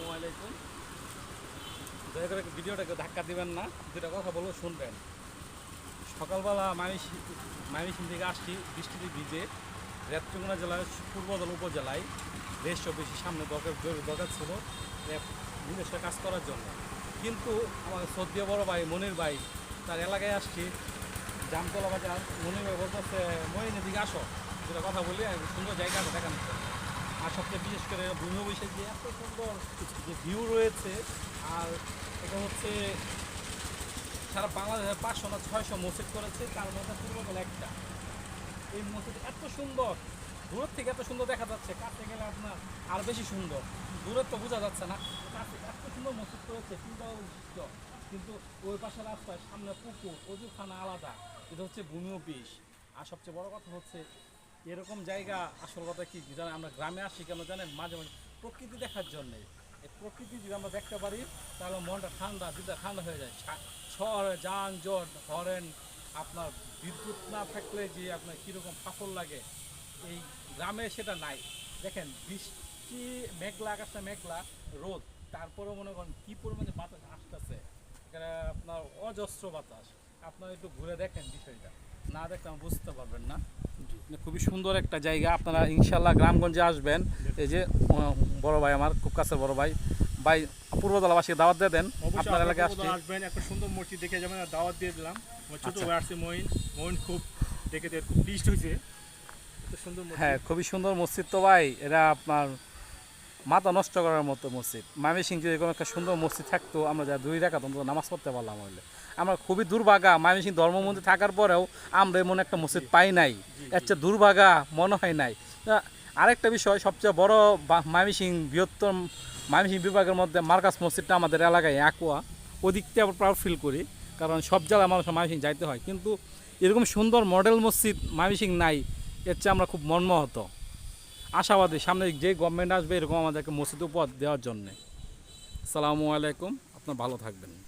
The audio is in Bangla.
আসসালামু আলাইকুম দয়া করে ভিডিওটাকে ধাক্কা দিবেন না দুটা কথা বলব, শুনবেন। সকালবেলা মাইমিস মাইমিসিং থেকে আসছি বৃষ্টিতে ভিজে। রেত্রকোনা জেলার পূর্বদল উপজেলায় রেস্ট অফিসের সামনে দরকার, জরুরি দরকার ছিল নিজস্ব কাজ করার জন্য। কিন্তু আমার সদ্য বড় ভাই মনির ভাই, তার এলাকায় আসছি। জামতলা বাজার, মনির ভাই বলতেছে, মহিন এদিকে আসো। যেটা কথা বলি সুন্দর জায়গা আছে জন্য আর সবচেয়ে বিশেষ করে ভূমি বৈশাখ যে এত সুন্দর যে ভিউ রয়েছে, আর এটা হচ্ছে সারা বাংলাদেশে পাঁচশো না ছয়শো মসজিদ করেছে, তার মধ্যে পূর্বদল একটা। এই মসজিদ এত সুন্দর দূরের থেকে এত সুন্দর দেখা যাচ্ছে, কাছে গেলে আপনার আর বেশি সুন্দর। দূরের তো বোঝা যাচ্ছে না, কাছে এত সুন্দর মসজিদ করেছে চিন্তা বিশিষ্ট কিন্তু ওই পাশে রাস্তায় সামনে পুকুর, অজুখানা আলাদা, এটা হচ্ছে ভূমি অফিস। আর সবচেয়ে বড় কথা হচ্ছে এরকম জায়গা আসল কথা কি? জানেন, আমরা গ্রামে আসি কেন জানেন? মাঝে মাঝে প্রকৃতি দেখার জন্যে। এই প্রকৃতি যদি আমরা দেখতে পারি, তাহলে মনটা ঠান্ডা দিদা ঠান্ডা হয়ে যায়। শহরে যানজট হরেন আপনার বিদ্যুৎ না থাকলে যে আপনার কীরকম ফাফল লাগে, এই গ্রামে সেটা নাই। দেখেন, বৃষ্টি, মেঘলা, আকাশটা মেঘলা, রোদ, তারপরেও মনে করেন কী পরিমাণে বাতাস আসতেছে। এখানে আপনার অজস্র বাতাস। আপনারা একটু ঘুরে দেখেন বিষয়টা। না দেখলে আপনি বুঝতে পারবেন না। খুবই সুন্দর একটা জায়গা। আপনারা ইনশাল্লাহ গ্রামগঞ্জে আসবেন। এই যে বড় ভাই আমার খুব কাছের বড় ভাই। ভাই পূর্বতলাবাসীকে দাওয়াত দিয়ে দেন। আপনার এলাকায় আসবেন। একটা সুন্দর মসজিদ দেখে যাবেন দাওয়াত দিয়ে দিলাম। আমার ছোট আচ্ছা। ভাই আসছে মহিন মহিন খুব দেখে খুব প্লিস্ট হয়েছে। সুন্দর হ্যাঁ খুবই সুন্দর মসজিদ তো ভাই। এটা আপনার মাথা নষ্ট করার মতো মসজিদ। মামি সিং যদি কোনো একটা সুন্দর মসজিদ থাকতো আমরা যা দুই রাখা অন্তত নামাজ পড়তে পারলাম হইলে। আমরা খুবই দুর্ভাগা মামি সিং ধর্মমন্দির থাকার পরেও আমরা এমন একটা মসজিদ পাই নাই। এর চেয়ে দুর্ভাগা মনে হয় নাই। আরেকটা বিষয় সবচেয়ে বড় মামি সিং বৃহত্তম মামি সিং বিভাগের মধ্যে মার্কাস মসজিদটা আমাদের এলাকায় অ্যাকোয়া। ওদিকটা আমরা প্রাউড ফিল করি কারণ সব জেলায় মানুষ মামি সিং যাইতে হয়। কিন্তু এরকম সুন্দর মডেল মসজিদ মামি সিং নাই এর চেয়ে আমরা খুব মর্মাহত। আশাবাদী, সামনে যে গভর্নমেন্ট আসবে এরকম আমাদেরকে মসজিদ উপহার দেওয়ার জন্যে। সালামু আলাইকুম, আপনার ভালো থাকবেন।